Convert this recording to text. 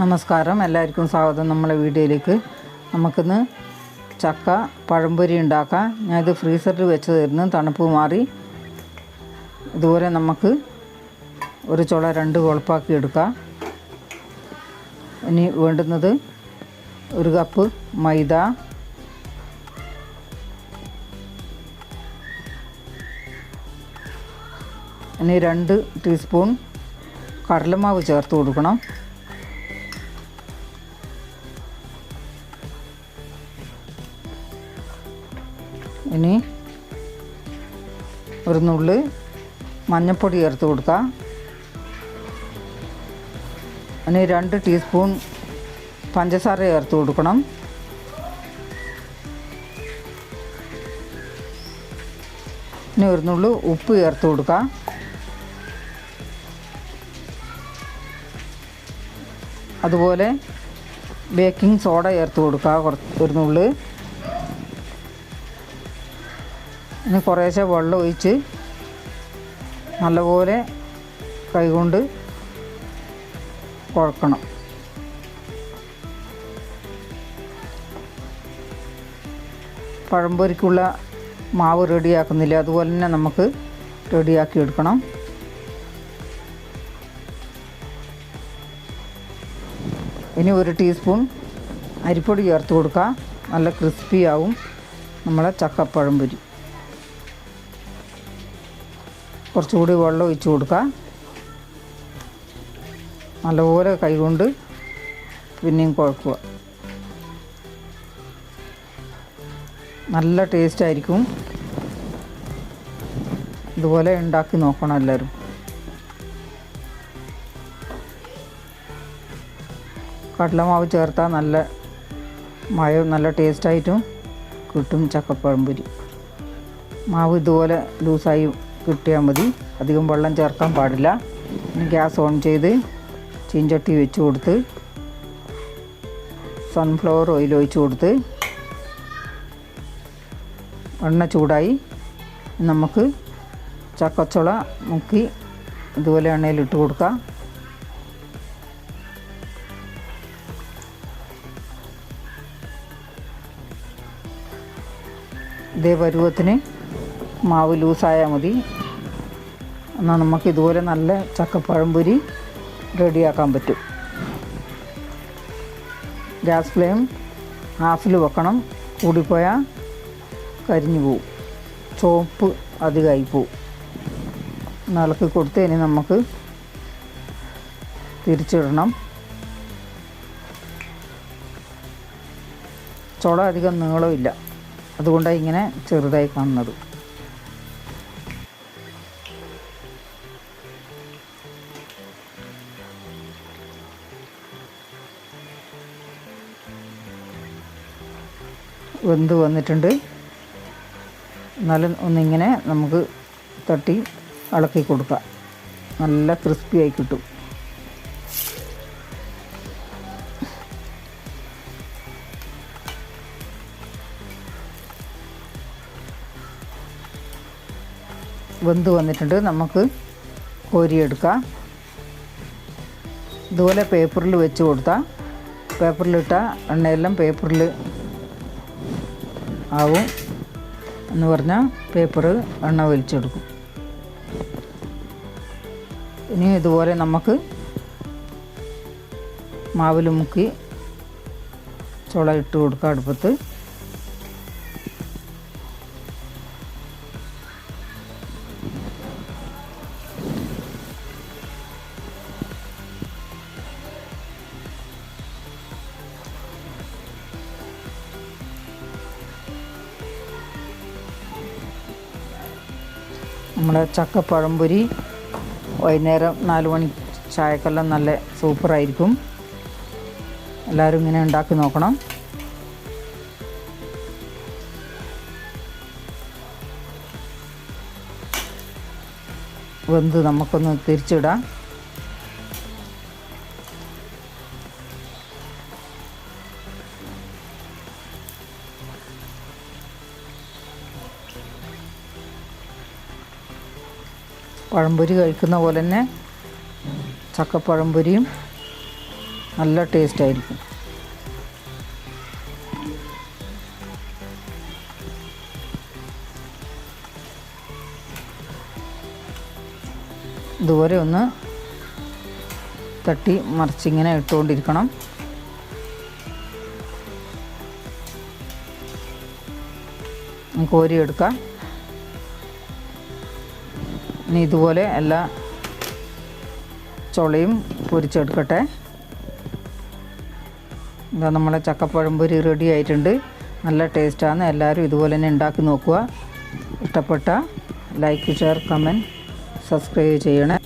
നമസ്കാരം. എല്ലാവർക്കും സ്വാഗതം നമ്മളെ വീഡിയോയിലേക്ക് നമുക്കിന്ന് ചക്ക പഴംപൊരി ഉണ്ടാക്കാം. ഞാനിത് ഫ്രീസറിൽ വെച്ചതായിരുന്നു തണുപ്പ് മാറി. ഇതുപോലെ നമുക്ക് ഒരു ചുള രണ്ട് കുഴപ്പാക്കി എടുക്കാം. ഇനി വേണ്ടുന്നത് ഒരു കപ്പ് മൈദ. ഇനി രണ്ട് ടീസ്പൂൺ കടലമാവ് ചേർത്ത് കൊടുക്കണം. ഇനി ഒരു നുള്ളി മഞ്ഞൾപ്പൊടി ചേർത്ത് കൊടുക്കാം. ഇനി രണ്ട് ടീസ്പൂൺ പഞ്ചസാര ചേർത്ത് കൊടുക്കണം. ഇനി ഒരു നുള്ളു ഉപ്പ് ചേർത്ത് കൊടുക്കാം. അതുപോലെ ബേക്കിംഗ് സോഡ ചേർത്ത് കൊടുക്കുക കുറച്ച് ഒരു നുള്ള്. ഇനി കുറേശ്ശെ വെള്ളം ഒഴിച്ച് നല്ലപോലെ കൈകൊണ്ട് കുഴക്കണം. പഴംപൊരിക്കുള്ള മാവ് റെഡിയാക്കുന്നില്ല. അതുപോലെ തന്നെ നമുക്ക് റെഡിയാക്കി എടുക്കണം. ഇനി ഒരു ടീസ്പൂൺ അരിപ്പൊടി ചേർത്ത് കൊടുക്കുക നല്ല ക്രിസ്പി ആവും നമ്മളെ ചക്കപ്പഴംപൊരി കുറച്ചുകൂടി വെള്ളം ഒഴിച്ച് കൊടുക്കുക. നല്ലപോലെ കൈകൊണ്ട് പിന്നെയും കുഴക്കുക. നല്ല ടേസ്റ്റ് ആയിരിക്കും. ഇതുപോലെ ഉണ്ടാക്കി നോക്കണം എല്ലാവരും. കടലമാവ് ചേർത്താൽ നല്ല മയം നല്ല ടേസ്റ്റായിട്ടും കിട്ടും ചക്കപ്പഴംപൊരി. മാവ് ഇതുപോലെ ലൂസായി കിട്ടിയാൽ മതി. അധികം വെള്ളം ചേർക്കാൻ പാടില്ല. ഗ്യാസ് ഓൺ ചെയ്ത് ചീഞ്ചട്ടി വെച്ച് കൊടുത്ത് സൺഫ്ലവർ ഓയിൽ ഒഴിച്ച് കൊടുത്ത് എണ്ണ ചൂടായി. നമുക്ക് ചക്കച്ചുള മുക്കി ഇതുപോലെ എണ്ണയിലിട്ട് കൊടുക്കാം. ഇതേ പരുവത്തിന് മാവ് ലൂസായാൽ മതി. എന്നാൽ നമുക്ക് ഇതുപോലെ നല്ല ചക്കപ്പഴംപൊരി റെഡിയാക്കാൻ പറ്റും. ഗ്യാസ് ഫ്ലെയിം ഹാഫിൽ വെക്കണം. കൂടിപ്പോയാൽ കരിഞ്ഞു പോവും. ചോപ്പ് അധികമായി പോവും. നിലയ്ക്ക് കൊടുത്ത് ഇനി നമുക്ക് തിരിച്ചിടണം. ചുള അധികം നീളമില്ല. അതുകൊണ്ടാണ് ഇങ്ങനെ ചെറുതായി കാണുന്നത്. വെന്ത് വന്നിട്ടുണ്ട്. എന്നാലും ഒന്നിങ്ങനെ നമുക്ക് തട്ടി ഇളക്കി കൊടുക്കാം. നല്ല ക്രിസ്പി ആയി കിട്ടും. വെന്ത് വന്നിട്ടുണ്ട്. നമുക്ക് കോരിയെടുക്കാം ഇതുപോലെ പേപ്പറിൽ വെച്ച് കൊടുത്താൽ പേപ്പറിലിട്ട എണ്ണയെല്ലാം പേപ്പറിൽ ആവും എന്ന് പറഞ്ഞാൽ പേപ്പർ എണ്ണ വലിച്ചെടുക്കും. ഇനി ഇതുപോലെ നമുക്ക് മാവിൽ മുക്കി ചുള ഇട്ട് കൊടുക്കുക അടുപ്പത്ത്. നമ്മുടെ ചക്കപ്പഴംപൊരി വൈകുന്നേരം നാല് മണി ചായക്കെല്ലാം നല്ല സൂപ്പറായിരിക്കും. എല്ലാവരും ഇങ്ങനെ ഉണ്ടാക്കി നോക്കണം. വെന്ത് നമുക്കൊന്ന് തിരിച്ചിടാം. പഴംപൊരി കഴിക്കുന്ന പോലെ തന്നെ ചക്കപ്പഴംപൊരിയും നല്ല ടേസ്റ്റ് ആയിരിക്കും. ഇതുപോലെ ഒന്ന് തട്ടി മറിച്ചിങ്ങനെ ഇട്ടുകൊണ്ടിരിക്കണം. കോരിയെടുക്കാം. ഇനി ഇതുപോലെ എല്ലാ ചുളയും പൊരിച്ചെടുക്കട്ടെ. ഇതാ നമ്മളെ ചക്കപ്പഴംപൊരി റെഡി ആയിട്ടുണ്ട്. നല്ല ടേസ്റ്റാണ് എല്ലാവരും ഇതുപോലെ തന്നെ ഉണ്ടാക്കി നോക്കുക. ഇഷ്ടപ്പെട്ട ലൈക്ക് ഷെയർ കമന്റ് സബ്സ്ക്രൈബ് ചെയ്യണേ.